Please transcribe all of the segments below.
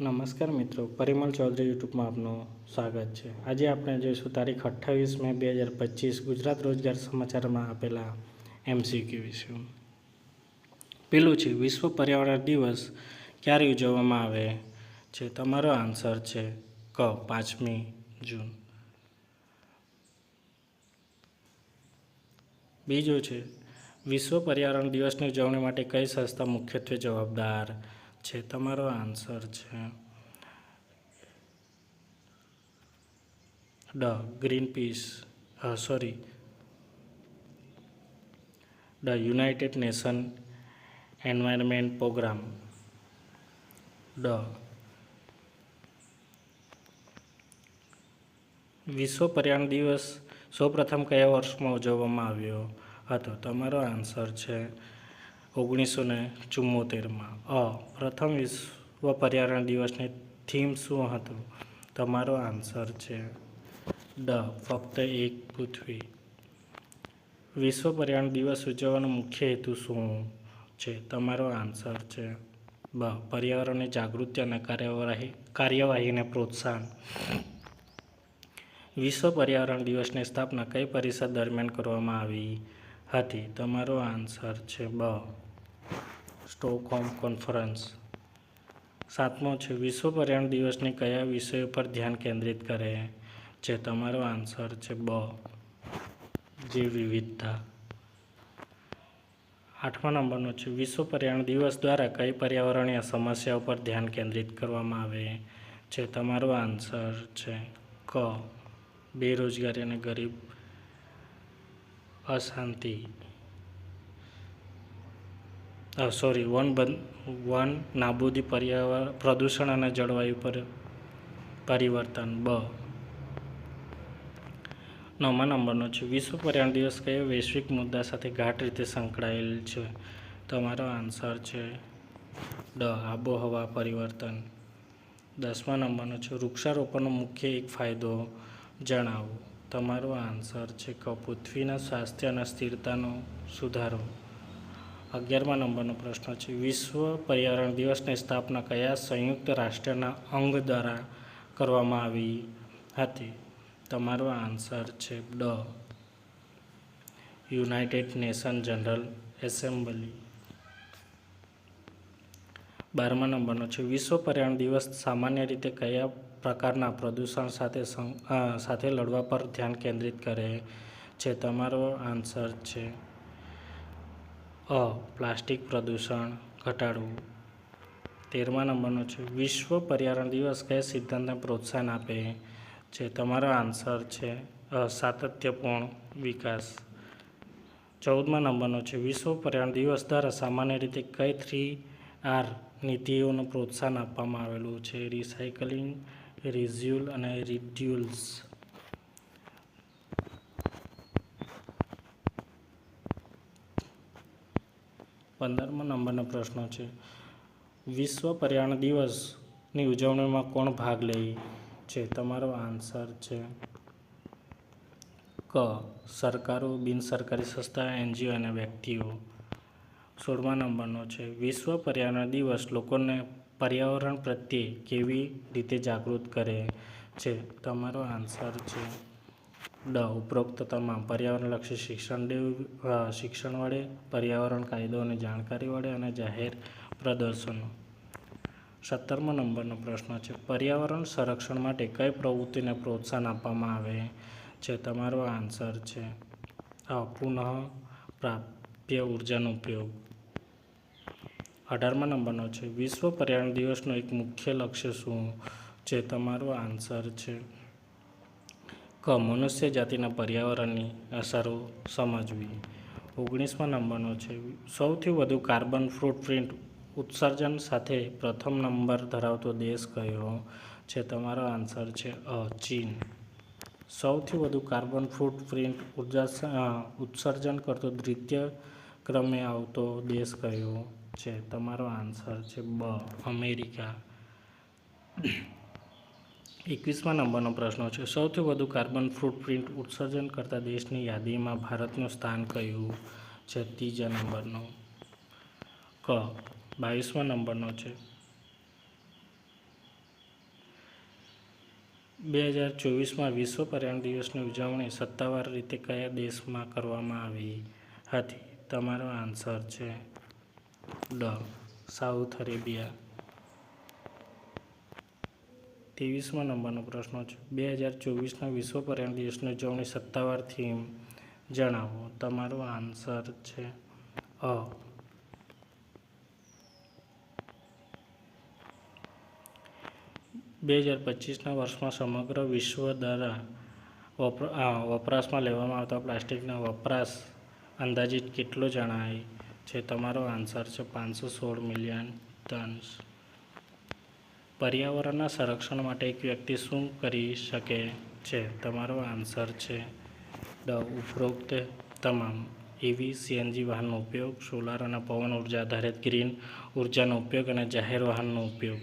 નમસ્કાર મિત્રો, પરિમલ ચૌધરી યુટ્યુબમાં આપનું સ્વાગત છે. આજે આપણે જોઈશું તારીખ અઠ્ઠાવીસ મે બે હજાર પચીસ ગુજરાત રોજગાર સમાચારમાં આપેલા એમસીક્યુ વિશે. પેલું છે, વિશ્વ પર્યાવરણ દિવસ ક્યારે ઉજવવામાં આવે છે? તમારો આન્સર છે, ક, પાંચમી જૂન. બીજું છે, વિશ્વ પર્યાવરણ દિવસની ઉજવણી માટે કઈ સંસ્થા મુખ્યત્વે જવાબદાર છે તમારો આન્સર છે. ડ, green peace sorry. The United Nation Environment Programme. ડ, વિશ્વ પર્યાવરણ દિવસ સૌપ્રથમ કયા વર્ષમાં ઉજવવામાં આવ્યો હતો? તમારો આન્સર છે ઓગણીસો ને ચુમ્મોતેરમાં અ, પ્રથમ વિશ્વ પર્યાવરણ દિવસની થીમ શું હતું? તમારો આન્સર છે ડ, ફક્ત એક પૃથ્વી. વિશ્વ પર્યાવરણ દિવસ ઉજવવાનો મુખ્ય હેતુ શું છે? તમારો આન્સર છે બ, પર્યાવરણની જાગૃતિ અને કાર્યવાહી, કાર્યવાહીને પ્રોત્સાહન. વિશ્વ પર્યાવરણ દિવસની સ્થાપના કઈ પરિષદ દરમિયાન કરવામાં આવી હતી? તમારો આન્સર છે બ સ્ટોકહોમ કોન્ફરન્સ. સાતમો છે, વિશ્વ પર્યાવરણ દિવસને કયા વિષયો પર ધ્યાન કેન્દ્રિત કરે? છે તમારો આન્સર છે, બ. જીવ વિવિધતા. આઠમા નંબરનો છે, વિશ્વ પર્યાવરણ દિવસ દ્વારા કઈ પર્યાવરણીય સમસ્યાઓ પર ધ્યાન કેન્દ્રિત કરવામાં આવે? છે તમારો આન્સર છે, ક. બેરોજગારી અને ગરીબ અશાંતિ. સોરી વન વન નાબૂદી પર્યાવરણ, પ્રદૂષણ અને જળવાયુ પર પરિવર્તન, બ. નવમા નંબરનો છે, વિશ્વ પર્યાવરણ દિવસ કયો વૈશ્વિક મુદ્દા સાથે ગાઢ રીતે સંકળાયેલ છે? તમારો આન્સર છે, ડ, આબોહવા પરિવર્તન. દસમા નંબરનો છે, વૃક્ષારોપણનો મુખ્ય એક ફાયદો જણાવો. તમારો આન્સર છે કે પૃથ્વીના સ્વાસ્થ્ય અને સ્થિરતાનો સુધારો. અગિયારમા નંબરનો પ્રશ્ન છે. વિશ્વ પર્યાવરણ દિવસની સ્થાપના કયા સંયુક્ત રાષ્ટ્રના અંગ દ્વારા કરવામાં આવી હતી? તમારો આન્સર છે ડ. United Nation General Assembly. બારમા નંબરનો છે. વિશ્વ પર્યાવરણ દિવસ સામાન્ય રીતે કયા પ્રકારના પ્રદૂષણ સાથે સાથે લડવા પર ધ્યાન કેન્દ્રિત કરે છે? તમારો આન્સર છે અ, પ્લાસ્ટિક પ્રદૂષણ, ઘટાડવું. તેરમા નંબરનો છે, વિશ્વ પર્યાવરણ દિવસ કયા સિદ્ધાંતને પ્રોત્સાહન આપે છે? તમારો આન્સર છે સાતત્યપૂર્ણ વિકાસ. ચૌદમા નંબરનો છે, વિશ્વ પર્યાવરણ દિવસ દ્વારા સામાન્ય રીતે કઈ થ્રી આર નીતિઓનું પ્રોત્સાહન આપવામાં આવેલું છે? રિસાયકલિંગ, રિઝ્યુલ અને રિડ્યુલ્સ. પંદરમા નંબરનો પ્રશ્ન છે. વિશ્વ પર્યાવરણ દિવસની ઉજવણીમાં કોણ ભાગ લે છે? તમારો આન્સર છે ક. સરકારો, બિનસરકારી સંસ્થા, એનજીઓ અને વ્યક્તિઓ. સોળમા નંબરનો છે. વિશ્વ પર્યાવરણ દિવસ લોકોને પર્યાવરણ પ્રત્યે કેવી રીતે જાગૃત કરે છે? તમારો આન્સર છે ડ ઉપરોક્ત તમામ પર્યાવરણલક્ષી શિક્ષણ શિક્ષણ વડે, પર્યાવરણ કાયદો અને જાણકારી વડે અને જાહેર પ્રદર્શનો. સત્તરમો નંબરનો પ્રશ્ન છે, પર્યાવરણ સંરક્ષણ માટે કઈ પ્રવૃત્તિને પ્રોત્સાહન આપવામાં આવે છે? તમારો આન્સર છે પુનઃ પ્રાપ્ય ઉર્જાનો ઉપયોગ. અઢારમા નંબરનો છે, વિશ્વ પર્યાવરણ દિવસનો એક મુખ્ય લક્ષ્ય શું? છે તમારો આન્સર છે ક મનુષ્ય જાતિના પર્યાવરણની અસરો સમજવી. ઓગણીસમા નંબરનો છે. સૌથી વધુ કાર્બન ફૂટપ્રિન્ટ ઉત્સર્જન સાથે પ્રથમ નંબર ધરાવતો દેશ કયો? છે તમારો આન્સર છે, અ, ચીન. સૌથી વધુ કાર્બન ફૂટપ્રિન્ટ ઊર્જા ઉત્સર્જન કરતો દ્વિતીય ક્રમે આવતો દેશ કયો? છે તમારો આન્સર છે, બ, અમેરિકા. એકવીસમા નંબરનો પ્રશ્ન છે. સૌથી વધુ કાર્બન ફૂટપ્રિન્ટ ઉત્સર્જન કરતા દેશની યાદીમાં ભારતનું સ્થાન કયું છે? ત્રીજા નંબરનો. ક. બાવીસમા નંબરનો છે. બે હજાર ચોવીસમાં વિશ્વ પર્યાવરણ દિવસની ઉજવણી સત્તાવાર રીતે કયા દેશમાં કરવામાં આવી હતી? તમારો આન્સર છે ડ. South Arabia. ત્રેવીસમાં નંબરનો પ્રશ્ન છે. બે હજાર ચોવીસના વિશ્વ પર્યાવરણ દિવસની ઉજવણી સત્તાવાર થીમ જણાવો. તમારો આન્સર છે અ. બે હજાર પચીસના વર્ષમાં સમગ્ર વિશ્વ દ્વારા વપરાશમાં લેવામાં આવતા પ્લાસ્ટિકના વપરાશ અંદાજિત કેટલો જણાય છે? તમારો આન્સર છે પાંચસો સોળ મિલિયન ટન્સ. પર્યાવરણના સંરક્ષણ માટે એક વ્યક્તિ શું કરી શકે છે? તમારો આન્સર છે ડ ઉપરોક્ત તમામ. ઈવી સીએનજી વાહનનો ઉપયોગ, સોલાર અને પવન ઊર્જા આધારિત ગ્રીન ઉર્જાનો ઉપયોગ અને જાહેર વાહનનો ઉપયોગ.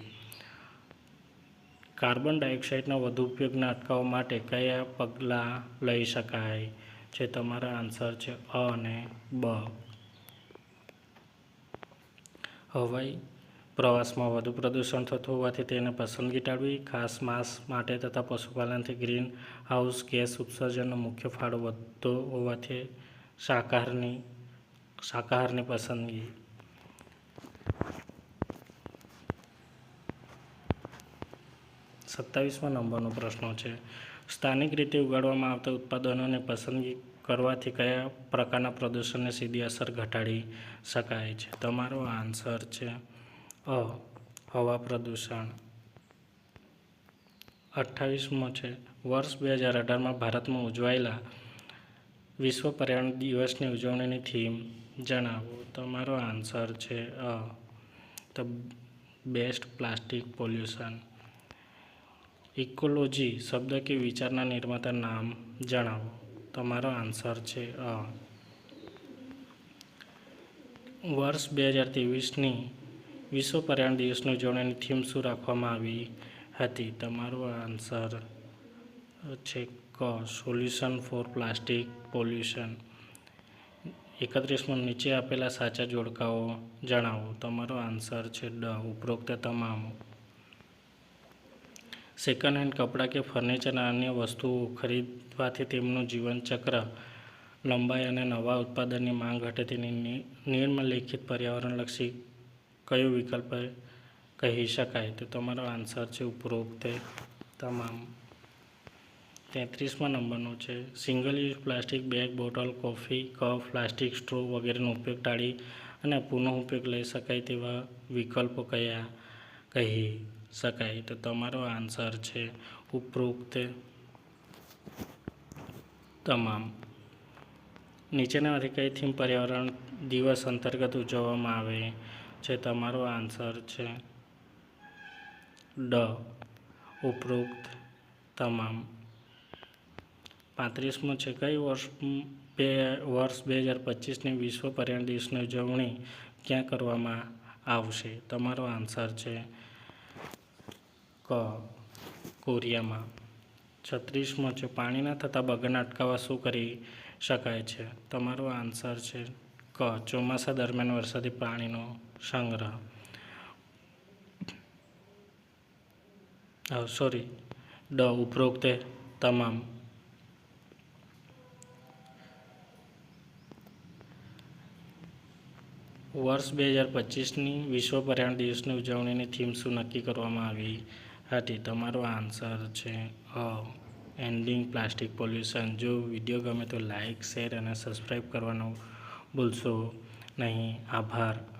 કાર્બન ડાયોક્સાઇડના વધુ ઉપયોગને અટકાવવા માટે કયા પગલાં લઈ શકાય છે? તમારા આન્સર છે અ અને બ. હવાઈ પ્રવાસમાં વધુ પ્રદૂષણ થતું હોવાથી તેને પસંદગી ટાળવી, ખાસ માંસ માટે તથા પશુપાલનથી ગ્રીન હાઉસ ગેસ ઉત્સર્જનનો મુખ્ય ફાળો વધતો હોવાથી શાકાહારની શાકાહારની પસંદગી. સત્તાવીસમાં નંબરનો પ્રશ્ન છે, સ્થાનિક રીતે ઉગાડવામાં આવતા ઉત્પાદનોને પસંદગી કરવાથી કયા પ્રકારના પ્રદૂષણને સીધી અસર ઘટાડી શકાય છે? તમારો આન્સર છે અ હવા પ્રદૂષણ. અઠ્ઠાવીસમો છે, વર્ષ બે હજાર અઢારમાં ભારતમાં ઉજવાયેલા વિશ્વ પર્યાવરણ દિવસની ઉજવણીની થીમ જણાવો. તમારો આન્સર છે અ the best plastic pollution. Ecology શબ્દ કે વિચારના નિર્માતા નામ જણાવો. તમારો આન્સર છે અ વર્ષ બે હજાર ત્રેવીસની વિશ્વ પર્યાવરણ દિવસની ઉજવણીની થીમ શું રાખવામાં આવી હતી? તમારો આન્સર છે ક સોલ્યુશન ફોર પ્લાસ્ટિક પોલ્યુશન એકત્રીસમાં, નીચે આપેલા સાચા જોડકાઓ જણાવો. તમારો આન્સર છે ડ, ઉપરોક્ત તમામ. સેકન્ડ હેન્ડ કપડાં કે ફર્નિચર અન્ય વસ્તુઓ ખરીદવાથી તેમનું જીવનચક્ર લંબાઈ અને નવા ઉત્પાદનની માંગ ઘટે તેની નિમ્નલિખિત પર્યાવરણલક્ષી કયો વિકલ્પ કહી શકાય? તો તમારો આન્સર છે ઉપરોક્ત તમામ. તેત્રીસમાં નંબરનો છે. Single use plastic bag bottle coffee cup plastic straw વગેરેનો ઉપયોગ ટાળી અને પુનઃ ઉપયોગ લઈ શકાય તેવા વિકલ્પો કયા કહી શકાય? તો તમારો આન્સર છે ઉપરોક્ત તમામ. નીચેનામાંથી કઈ થીમ પર્યાવરણ દિવસ અંતર્ગત ઉજવવામાં આવે. છે તમારો આન્સર છે ડ. ઉપરોક્ત તમામ. પાંત્રીસમો છે, કઈ વર્ષ, બે વર્ષ બે હજાર પચીસની વિશ્વ પર્યાવરણ દિવસની ઉજવણી ક્યાં કરવામાં આવશે? તમારો આન્સર છે ક. કોરિયામાં. છત્રીસમો છે, પાણીના થતા બગાડને અટકાવવા શું કરી શકાય છે? તમારો આન્સર છે ક ચોમાસા દરમિયાન વરસાદી પાણીનો સંગ્રહ. સોરી ડ ઉપરોક્ત તમામ. વર્ષ બે હજાર પચીસની વિશ્વ પર્યાવરણ દિવસની ઉજવણીની થીમ શું નક્કી કરવામાં આવી હતી? તમારો આન્સર છે અ એન્ડિંગ પ્લાસ્ટિક પોલ્યુશન જો વીડિયો ગમે તો લાઇક શેર અને સબસ્ક્રાઈબ કરવાનું ભૂલશો નહીં? આભાર.